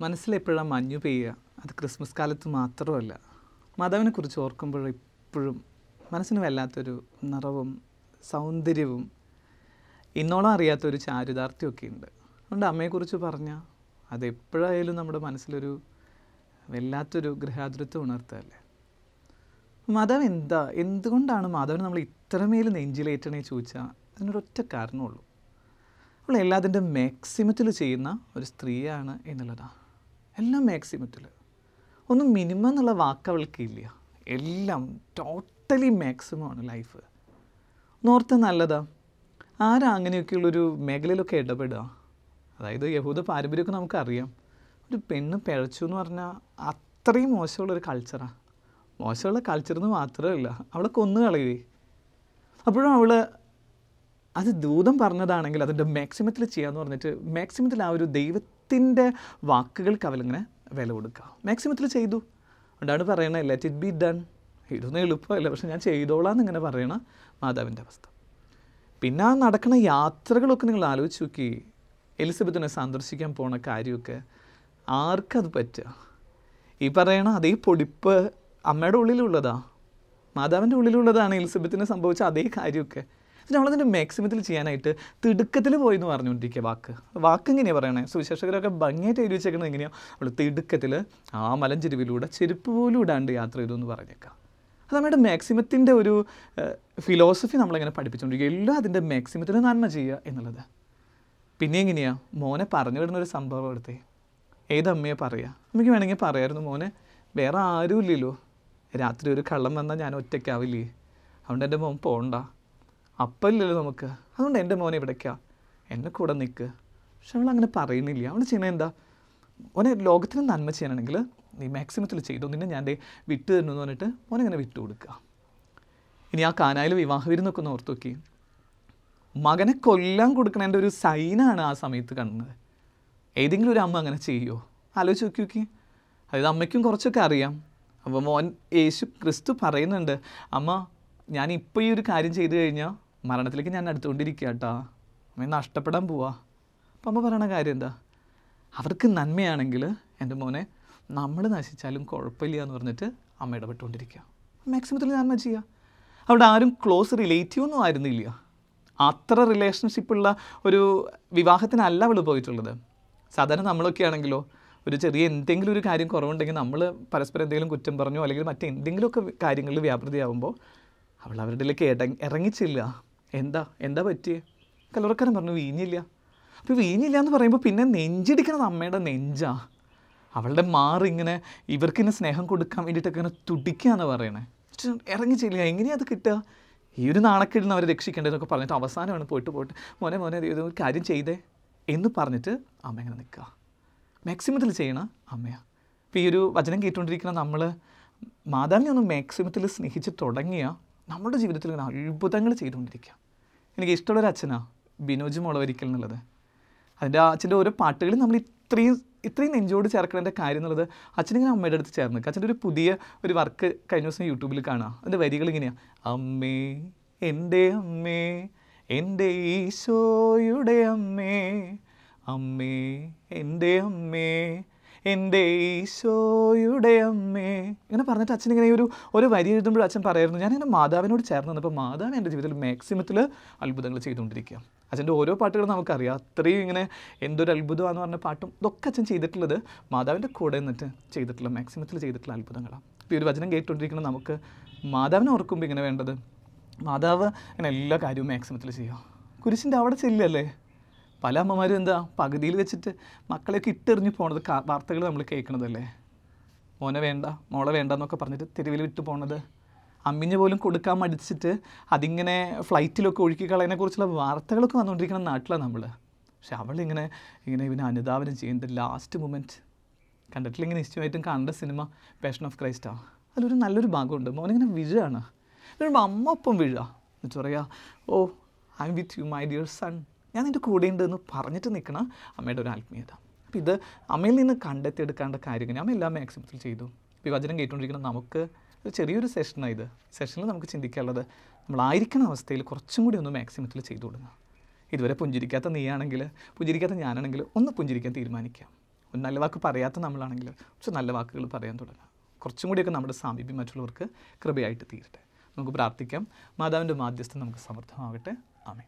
മനസ്സിലെപ്പോഴാണ് മഞ്ഞു പെയ്യുക? അത് ക്രിസ്മസ് കാലത്ത് മാത്രമല്ല. മാതാവിനെ കുറിച്ച് ഓർക്കുമ്പോൾ ഇപ്പോഴും മനസ്സിന് വല്ലാത്തൊരു നിറവും സൗന്ദര്യവും ഇന്നോളം അറിയാത്തൊരു ചാരുതാർത്ഥ്യമൊക്കെ ഉണ്ട് അതുകൊണ്ട് അമ്മയെക്കുറിച്ച് പറഞ്ഞാൽ അതെപ്പോഴായാലും നമ്മുടെ മനസ്സിലൊരു വല്ലാത്തൊരു ഗൃഹാതുരത്വം ഉണർത്തല്ലേ? മാതാവ് എന്താ? എന്തുകൊണ്ടാണ് മാതാവിന് നമ്മൾ ഇത്രമേൽ നെഞ്ചിലേറ്റണേ ചോദിച്ചാൽ അതിനൊരൊറ്റ കാരണമുള്ളൂ അവൾ എല്ലാതിന്റെ മാക്സിമത്തിൽ ചെയ്യുന്ന ഒരു സ്ത്രീയാണ് എന്നുള്ളതാണ് എല്ലാം മാക്സിമത്തിൽ ഒന്നും മിനിമം എന്നുള്ള വാക്ക് അവൾക്കില്ല എല്ലാം ടോട്ടലി മാക്സിമം ആണ് ലൈഫ് നോർത്ത് നല്ലതാ. ആരാ അങ്ങനെയൊക്കെയുള്ളൊരു മേഖലയിലൊക്കെ ഇടപെടുക? അതായത് യഹൂദ പാരമ്പര്യമൊക്കെ നമുക്കറിയാം. ഒരു പെണ്ണ് പിഴച്ചു എന്ന് പറഞ്ഞാൽ അത്രയും മോശമുള്ളൊരു കൾച്ചറാണ് മോശമുള്ള കൾച്ചർ എന്ന് മാത്രമല്ല അവളെ കൊന്നു കളയുവേ. അപ്പോഴും അവൾ അത് ദൂതം പറഞ്ഞതാണെങ്കിൽ അതിന്റെ മാക്സിമത്തിൽ ചെയ്യാമെന്ന് പറഞ്ഞിട്ട് മാക്സിമത്തിൽ ആ ഒരു ദൈവത്തിന്റെ വാക്കുകൾക്ക് അവലിങ്ങനെ വില കൊടുക്കുക. മാക്സിമത്തിൽ ചെയ്തു. അതുകൊണ്ടാണ് പറയണേ ലെറ്റ് ഇറ്റ് ബി ഡൺ ഇതൊന്നും എളുപ്പമല്ല. പക്ഷെ ഞാൻ ചെയ്തോളാം എന്നിങ്ങനെ പറയണ മാതാവിന്റെ അവസ്ഥ. പിന്നെ ആ നടക്കുന്ന യാത്രകളൊക്കെ നിങ്ങൾ ആലോചിച്ച് നോക്കി. എലിസബത്തിനെ സന്ദർശിക്കാൻ പോണ കാര്യമൊക്കെ ആർക്കത് പറ്റുക ഈ പറയണ അതേ പൊടിപ്പ് അമ്മയുടെ ഉള്ളിലുള്ളതാ. മാതാവിന്റെ ഉള്ളിലുള്ളതാണ് എലിസബത്തിന് സംഭവിച്ച അതേ കാര്യമൊക്കെ. അവളതിന്റെ മാക്സിമത്തിൽ ചെയ്യാനായിട്ട് തിടുക്കത്തിൽ പോയി എന്ന് പറഞ്ഞുകൊണ്ടിരിക്കുക വാക്ക്. വാക്ക് എങ്ങനെയാണ് പറയണേ? സുവിശേഷകരൊക്കെ ഭംഗിയായിട്ട് എഴുതി വെച്ചേക്കുന്നത് എങ്ങനെയാണ് അവൾ തിടുക്കത്തിൽ ആ മലഞ്ചെരുവിലൂടെ ചെരുപ്പ് പോലും ഇടാണ്ട് യാത്ര ചെയ്തു എന്ന് പറഞ്ഞേക്കാം. അത് നമ്മുടെ മാക്സിമത്തിന്റെ ഒരു ഫിലോസഫി നമ്മളിങ്ങനെ പഠിപ്പിച്ചുകൊണ്ടിരിക്കുക എല്ലാം അതിന്റെ മാക്സിമത്തിൽ നന്മ ചെയ്യുക എന്നുള്ളത്. പിന്നെ എങ്ങനെയാണ് മോനെ പറഞ്ഞു വിടുന്ന ഒരു സംഭവം എടുത്തേ. ഏതമ്മയെ പറയുക അമ്മയ്ക്ക് വേണമെങ്കിൽ പറയായിരുന്നു മോനെ വേറെ ആരും ഇല്ലല്ലോ രാത്രി ഒരു കള്ളം വന്നാൽ ഞാൻ ഒറ്റയ്ക്കാവില്ലേ? അതുകൊണ്ട് എന്റെ മോൻ പോണ്ട. അപ്പമില്ലല്ലോ നമുക്ക്. അതുകൊണ്ട് എന്റെ മോനെ ഇവിടേക്കാ. എന്നെ കൂടെ നിൽക്ക് പക്ഷെ അവൾ അങ്ങനെ പറയുന്നില്ല. അവൾ ചെയ്യുന്നത് എന്താ? ഓനെ ലോകത്തിന് നന്മ ചെയ്യാനാണെങ്കിൽ നീ മാക്സിമത്തിൽ ചെയ്തു. നിന്നെ ഞാൻ വിട്ടു തരുന്നു എന്ന് പറഞ്ഞിട്ട് മോനെ അങ്ങനെ വിട്ടു കൊടുക്കുക. ഇനി ആ കാനായിൽ വിവാഹ വിരുന്നൊക്കെ ഒന്ന് ഓർത്ത് നോക്കി. മകനെ കൊല്ലാൻ കൊടുക്കണതിന്റെ ഒരു സൈനാണ് ആ സമയത്ത് കണ്ടത്. ഏതെങ്കിലും ഒരു അമ്മ അങ്ങനെ ചെയ്യുമോ ആലോചിച്ച് നോക്കി നോക്കി. അതായത് അമ്മയ്ക്കും കുറച്ചൊക്കെ അറിയാം. അപ്പോൾ മോൻ യേശു ക്രിസ്തു പറയുന്നുണ്ട് അമ്മ ഞാൻ ഇപ്പോൾ ഈ ഒരു കാര്യം ചെയ്തു കഴിഞ്ഞാൽ മരണത്തിലേക്ക് ഞാൻ അടുത്തുകൊണ്ടിരിക്കുക കേട്ടോ അമ്മ നഷ്ടപ്പെടാൻ പോവാ. അപ്പം അമ്മ പറയണ കാര്യം എന്താ? അവർക്ക് നന്മയാണെങ്കിൽ എന്റെ മോനെ നമ്മൾ നശിച്ചാലും കുഴപ്പമില്ല എന്ന് പറഞ്ഞിട്ട് അമ്മ ഇടപെട്ടുകൊണ്ടിരിക്കുക മാക്സിമത്തിൽ ഞാൻ ചെയ്യുക അവിടെ ആരും ക്ലോസ് റിലേറ്റീവ് ഒന്നും ആയിരുന്നില്ല. അത്ര റിലേഷൻഷിപ്പുള്ള ഒരു വിവാഹത്തിനല്ല അവൾ പോയിട്ടുള്ളത്. സാധാരണ നമ്മളൊക്കെ ആണെങ്കിലോ ഒരു ചെറിയ എന്തെങ്കിലും ഒരു കാര്യം കുറവുണ്ടെങ്കിൽ നമ്മൾ പരസ്പരം എന്തെങ്കിലും കുറ്റം പറഞ്ഞോ അല്ലെങ്കിൽ മറ്റെന്തെങ്കിലുമൊക്കെ കാര്യങ്ങളിൽ വ്യാപൃതിയാവുമ്പോൾ അവൾ അവരുടെ ഇടയിലേക്ക് ഇട ഇറങ്ങിച്ചില്ല എന്താ? എന്താ പറ്റിയേ? കലവറക്കാരൻ പറഞ്ഞു വീഞ്ഞില്ല. അപ്പോൾ വീഞ്ഞില്ല എന്ന് പറയുമ്പോൾ പിന്നെ നെഞ്ചിടിക്കണത് അമ്മയുടെ നെഞ്ചാ. അവളുടെ മാറിങ്ങനെ ഇവർക്കിങ്ങനെ സ്നേഹം കൊടുക്കാൻ വേണ്ടിയിട്ടൊക്കെ ഇങ്ങനെ തുടിക്കുകയെന്ന് പറയണേ. ഇറങ്ങി ചെല്ലുക. എങ്ങനെയാ അത് കിട്ടുക? ഈ ഒരു നാണക്കേടിന് അവരെ രക്ഷിക്കേണ്ടതെന്നൊക്കെ പറഞ്ഞിട്ട് അവസാനമാണ് പോയിട്ട് പോയിട്ട് മോനെ മോനെ ഒരു കാര്യം ചെയ്തേ എന്ന് പറഞ്ഞിട്ട് അമ്മ ഇങ്ങനെ നിൽക്കുക. മാക്സിമത്തിൽ ചെയ്യണ അമ്മയാ. ഇപ്പോൾ ഈ ഒരു വചനം കേട്ടുകൊണ്ടിരിക്കുന്ന നമ്മൾ മാതാവിനെ ഒന്ന് മാക്സിമത്തിൽ സ്നേഹിച്ച് തുടങ്ങിയ നമ്മുടെ ജീവിതത്തിൽ ഇങ്ങനെ അത്ഭുതങ്ങൾ ചെയ്തുകൊണ്ടിരിക്കുക. എനിക്ക് ഇഷ്ടമുള്ളൊരു അച്ഛനാണ് ബിനോജ് മുളവരിക്കൽ എന്നുള്ളത്. അതിന്റെ ആ അച്ഛന്റെ ഓരോ പാട്ടുകളും നമ്മൾ ഇത്രയും ഇത്രയും നെഞ്ചോട് ചേർക്കേണ്ട കാര്യം എന്നുള്ളത് അച്ഛനിങ്ങനെ അമ്മയുടെ അടുത്ത് ചേർന്ന് നിൽക്കുക. അച്ഛന്റെ ഒരു പുതിയ ഒരു വർക്ക് കഴിഞ്ഞ ദിവസം യൂട്യൂബിൽ കാണാം അതിന്റെ വരികൾ ഇങ്ങനെയാണ് അമ്മേ എന്റെ അമ്മേ എന്റെ ഈശോയുടെ അമ്മേ അമ്മേ എന്റെ അമ്മേ എന്റെ ഈശോയുടെ അമ്മേ. ഇങ്ങനെ പറഞ്ഞിട്ട് അച്ഛൻ ഇങ്ങനെ ഒരു ഒരു വരി എഴുതുമ്പോൾ അച്ഛൻ പറയായിരുന്നു ഞാൻ എന്റെ മാതാവിനോട് ചേർന്ന് നിന്നപ്പോൾ മാതാവ് എന്റെ ജീവിതത്തിൽ മാക്സിമത്തിൽ അത്ഭുതങ്ങൾ ചെയ്തുകൊണ്ടിരിക്കുക അച്ഛന്റെ ഓരോ പാട്ടുകളും നമുക്കറിയാം. അത്രയും ഇങ്ങനെ എന്തൊരു അത്ഭുതമാണെന്ന് പറഞ്ഞ പാട്ടും ഇതൊക്കെ അച്ഛൻ ചെയ്തിട്ടുള്ളത് മാതാവിന്റെ കൂടെ നിന്നിട്ട് ചെയ്തിട്ടുള്ള മാക്സിമത്തിൽ ചെയ്തിട്ടുള്ള അത്ഭുതങ്ങളാണ്. ഈ ഒരു വചനം കേട്ടുകൊണ്ടിരിക്കുന്ന നമുക്ക് മാതാവിനെ ഓർക്കുമ്പോൾ ഇങ്ങനെ വേണ്ടത് മാതാവ് ഇങ്ങനെ എല്ലാ കാര്യവും മാക്സിമത്തിൽ ചെയ്യുക. കുരിശിന്റെ അവിടെ ചെല്ലല്ലേ? പല അമ്മമാരും എന്താ പകുതിയിൽ വെച്ചിട്ട് മക്കളെയൊക്കെ ഇട്ടെറിഞ്ഞ് പോണത് വാർത്തകൾ നമ്മൾ കേൾക്കണതല്ലേ? മോനെ വേണ്ട മോളെ വേണ്ട എന്നൊക്കെ പറഞ്ഞിട്ട് തെരുവിൽ വിട്ട് പോണത്. അമ്മിഞ്ഞ് പോലും കൊടുക്കാൻ മടിച്ചിട്ട് അതിങ്ങനെ ഫ്ലൈറ്റിലൊക്കെ ഒഴുക്കി കളയതിനെക്കുറിച്ചുള്ള വാർത്തകളൊക്കെ വന്നുകൊണ്ടിരിക്കുന്ന നാട്ടിലാണ് നമ്മൾ പക്ഷെ അവളിങ്ങനെ ഇങ്ങനെ ഇവനെ അനുധാവനം ചെയ്യുന്നത് ലാസ്റ്റ് മൊമെന്റ് ഇങ്ങനെ നിശ്ചയമായിട്ടും കണ്ട സിനിമ? പാഷൻ ഓഫ് ക്രൈസ്റ്റാണ് അതിലൊരു നല്ലൊരു ഭാഗമുണ്ട്. മോനിങ്ങനെ വിഴാണ് അമ്മ ഒപ്പം വീഴുക എന്നിട്ട് പറയാ ഓ I'm with you my dear son ഞാൻ നിന്റെ കൂടെയുണ്ട് എന്ന് പറഞ്ഞിട്ട് നിൽക്കണ അമ്മയുടെ ഒരു ആത്മീയത. അപ്പോൾ ഇത് അമ്മയിൽ നിന്ന് കണ്ടെത്തിയെടുക്കേണ്ട കാര്യങ്ങൾ അമ്മ എല്ലാം മാക്സിമത്തിൽ ചെയ്തു. വചനം കേട്ടുകൊണ്ടിരിക്കുന്ന നമുക്ക് ഒരു ചെറിയൊരു സെഷനാണ് ഇത്. സെഷനിൽ നമുക്ക് ചിന്തിക്കാനുള്ളത് നമ്മളായിരിക്കുന്ന അവസ്ഥയിൽ കുറച്ചും കൂടി ഒന്ന് മാക്സിമത്തിൽ ചെയ്തു കൊടുക്കുക. ഇതുവരെ പുഞ്ചിരിക്കാത്ത നീയാണെങ്കിൽ പുഞ്ചിരിക്കാത്ത ഞാനാണെങ്കിൽ ഒന്ന് പുഞ്ചിരിക്കാൻ തീരുമാനിക്കാം. ഒരു നല്ല വാക്ക് പറയാത്ത നമ്മളാണെങ്കിൽ കുറച്ച് നല്ല വാക്കുകൾ പറയാൻ തുടങ്ങാം കുറച്ചും കൂടിയൊക്കെ നമ്മുടെ സാമീപ്യം മറ്റുള്ളവർക്ക് കൃപയായിട്ട് തീരട്ടെ. നമുക്ക് പ്രാർത്ഥിക്കാം. മാതാവിന്റെ മാധ്യസ്ഥം നമുക്ക് സമർത്ഥമാകട്ടെ ആമേ